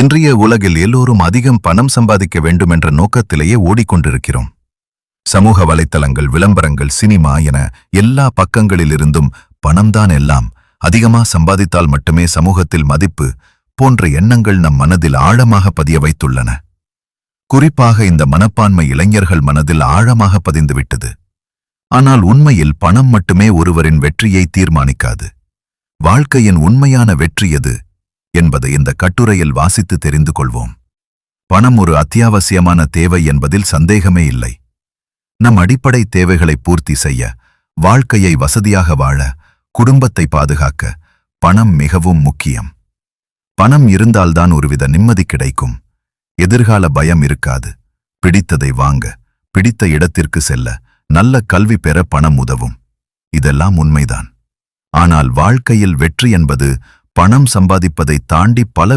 இன்றைய உலகில் எல்லோரும் அதிகம் பணம் சம்பாதிக்க வேண்டும் என்ற நோக்கத்திலேயே ஓடிக்கொண்டிருக்கிறோம். சமூக வலைத்தளங்கள் விளம்பரங்கள் சினிமா என எல்லா பக்கங்களிலிருந்தும் பணம்தான் எல்லாம். அதிகமா சம்பாதித்தால் மட்டுமே சமூகத்தில் மதிப்பு போன்ற எண்ணங்கள் நம் மனதில் ஆழமாக பதிய வைத்துள்ளன. குறிப்பாக இந்த மனப்பான்மை இளைஞர்கள் மனதில் ஆழமாக பதிந்துவிட்டது ஆனால் உண்மையில் பணம் மட்டுமே ஒருவரின் வெற்றியை தீர்மானிக்காது. வாழ்க்கையின் உண்மையான வெற்றி எது? என்பதை இந்த கட்டுரையில் வாசித்து தெரிந்து கொள்வோம். பணம் ஒரு அத்தியாவசியமான தேவை என்பதில் சந்தேகமே இல்லை. நம் அடிப்படை தேவைகளை பூர்த்தி செய்ய வாழ்க்கையை வசதியாக வாழ குடும்பத்தை பாதுகாக்க பணம் மிகவும் முக்கியம். பணம் இருந்தால்தான் ஒருவித நிம்மதி கிடைக்கும். எதிர்கால பயம் இருக்காது. பிடித்ததை வாங்க பிடித்த இடத்திற்கு செல்ல நல்ல கல்வி பெற பணம் உதவும். இதெல்லாம் உண்மைதான். ஆனால் வாழ்க்கையில் வெற்றி என்பது பணம் சம்பாதிப்பதை தாண்டி பல